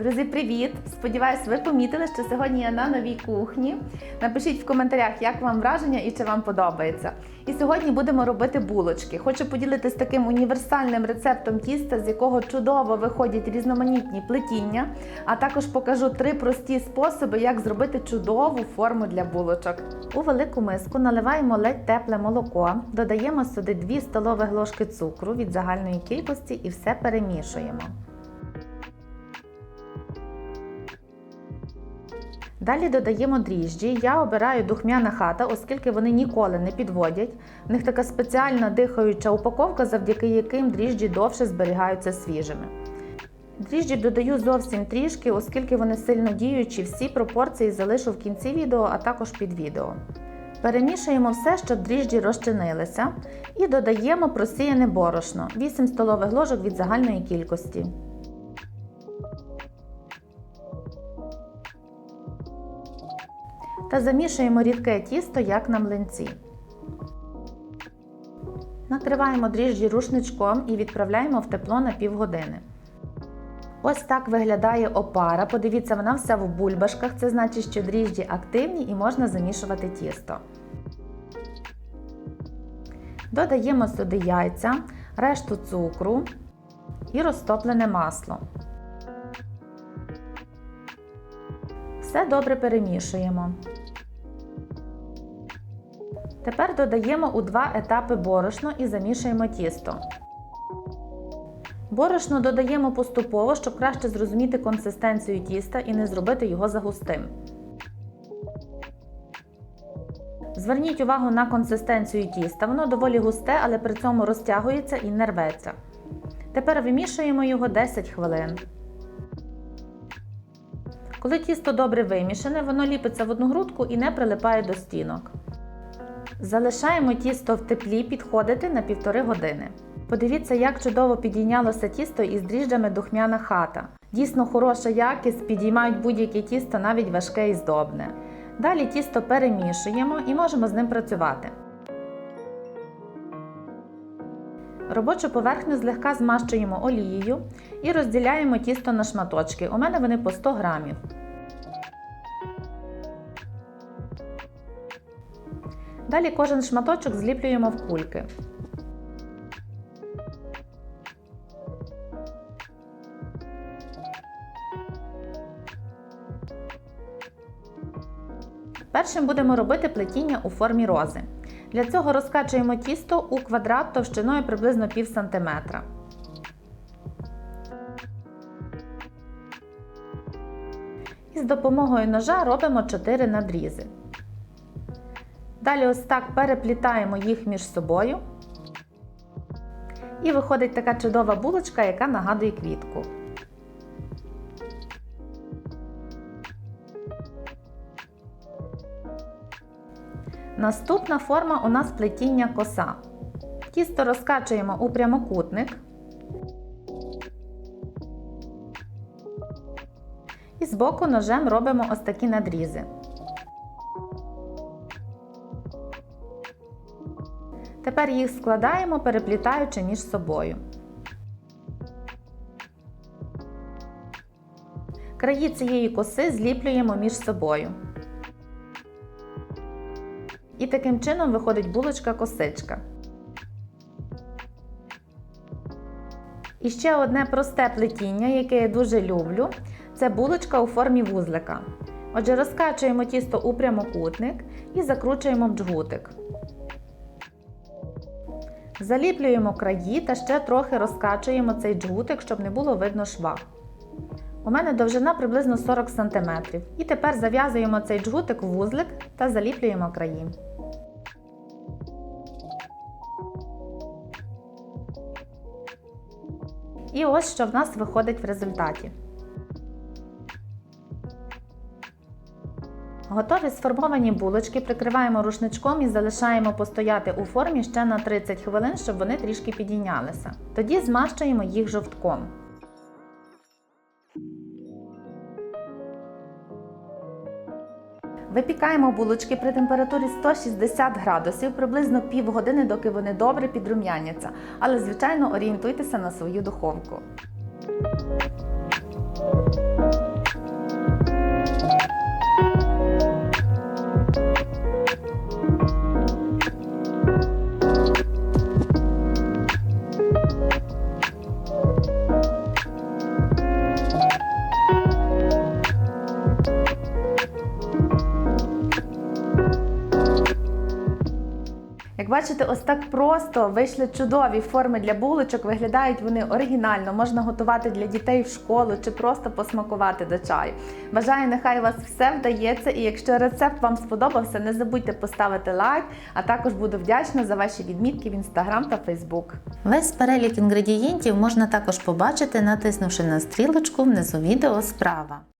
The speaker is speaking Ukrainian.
Друзі, привіт! Сподіваюсь, ви помітили, що сьогодні я на новій кухні. Напишіть в коментарях, як вам враження і чи вам подобається. І сьогодні будемо робити булочки. Хочу поділитися таким універсальним рецептом тіста, з якого чудово виходять різноманітні плетіння, а також покажу три прості способи, як зробити чудову форму для булочок. У велику миску наливаємо ледь тепле молоко, додаємо сюди 2 столові ложки цукру від загальної кількості і все перемішуємо. Далі додаємо дріжджі. Я обираю духмяна хата, оскільки вони ніколи не підводять. В них така спеціальна дихаюча упаковка, завдяки яким дріжджі довше зберігаються свіжими. Дріжджі додаю зовсім трішки, оскільки вони сильно діючі, всі пропорції залишу в кінці відео, а також під відео. Перемішуємо все, щоб дріжджі розчинилися, і додаємо просіяне борошно 8 столових ложок від загальної кількості. Та замішуємо рідке тісто, як на млинці. Накриваємо дріжджі рушничком і відправляємо в тепло на півгодини. Ось так виглядає опара. Подивіться, вона вся в бульбашках. Це значить, що дріжджі активні і можна замішувати тісто. Додаємо сюди яйця, решту цукру і розтоплене масло. Все добре перемішуємо. Тепер додаємо у два етапи борошно і замішуємо тісто. Борошно додаємо поступово, щоб краще зрозуміти консистенцію тіста і не зробити його загустим. Зверніть увагу на консистенцію тіста. Воно доволі густе, але при цьому розтягується і не рветься. Тепер вимішуємо його 10 хвилин. Коли тісто добре вимішане, воно ліпиться в одну грудку і не прилипає до стінок. Залишаємо тісто в теплі підходити на півтори години. Подивіться, як чудово підійнялося тісто із дріжджами духмяна хата. Дійсно хороша якість, підіймають будь-яке тісто, навіть важке і здобне. Далі тісто перемішуємо і можемо з ним працювати. Робочу поверхню злегка змащуємо олією і розділяємо тісто на шматочки. У мене вони по 100 грамів. Далі кожен шматочок зліплюємо в кульки. Першим будемо робити плетіння у формі рози. Для цього розкачуємо тісто у квадрат товщиною приблизно пів сантиметра. І з допомогою ножа робимо 4 надрізи. Далі ось так переплітаємо їх між собою. І виходить така чудова булочка, яка нагадує квітку. Наступна форма у нас плетіння коса. Тісто розкачуємо у прямокутник. І збоку ножем робимо ось такі надрізи. Тепер їх складаємо, переплітаючи між собою. Краї цієї коси зліплюємо між собою. І таким чином виходить булочка-косичка. І ще одне просте плетіння, яке я дуже люблю, це булочка у формі вузлика. Отже, розкачуємо тісто у прямокутник і закручуємо джгутик. Заліплюємо краї та ще трохи розкачуємо цей джгутик, щоб не було видно шва. У мене довжина приблизно 40 см. І тепер зав'язуємо цей джгутик в вузлик та заліплюємо краї. І ось що в нас виходить в результаті. Готові сформовані булочки прикриваємо рушничком і залишаємо постояти у формі ще на 30 хвилин, щоб вони трішки підійнялися. Тоді змащуємо їх жовтком. Випікаємо булочки при температурі 160 градусів приблизно півгодини, доки вони добре підрум'яняться. Але, звичайно, орієнтуйтеся на свою духовку. Бачите, ось так просто вийшли чудові форми для булочок. Виглядають вони оригінально. Можна готувати для дітей в школу чи просто посмакувати до чаю. Бажаю, нехай у вас все вдається. І якщо рецепт вам сподобався, не забудьте поставити лайк, а також буду вдячна за ваші відмітки в інстаграм та фейсбук. Весь перелік інгредієнтів можна також побачити, натиснувши на стрілочку внизу відео справа.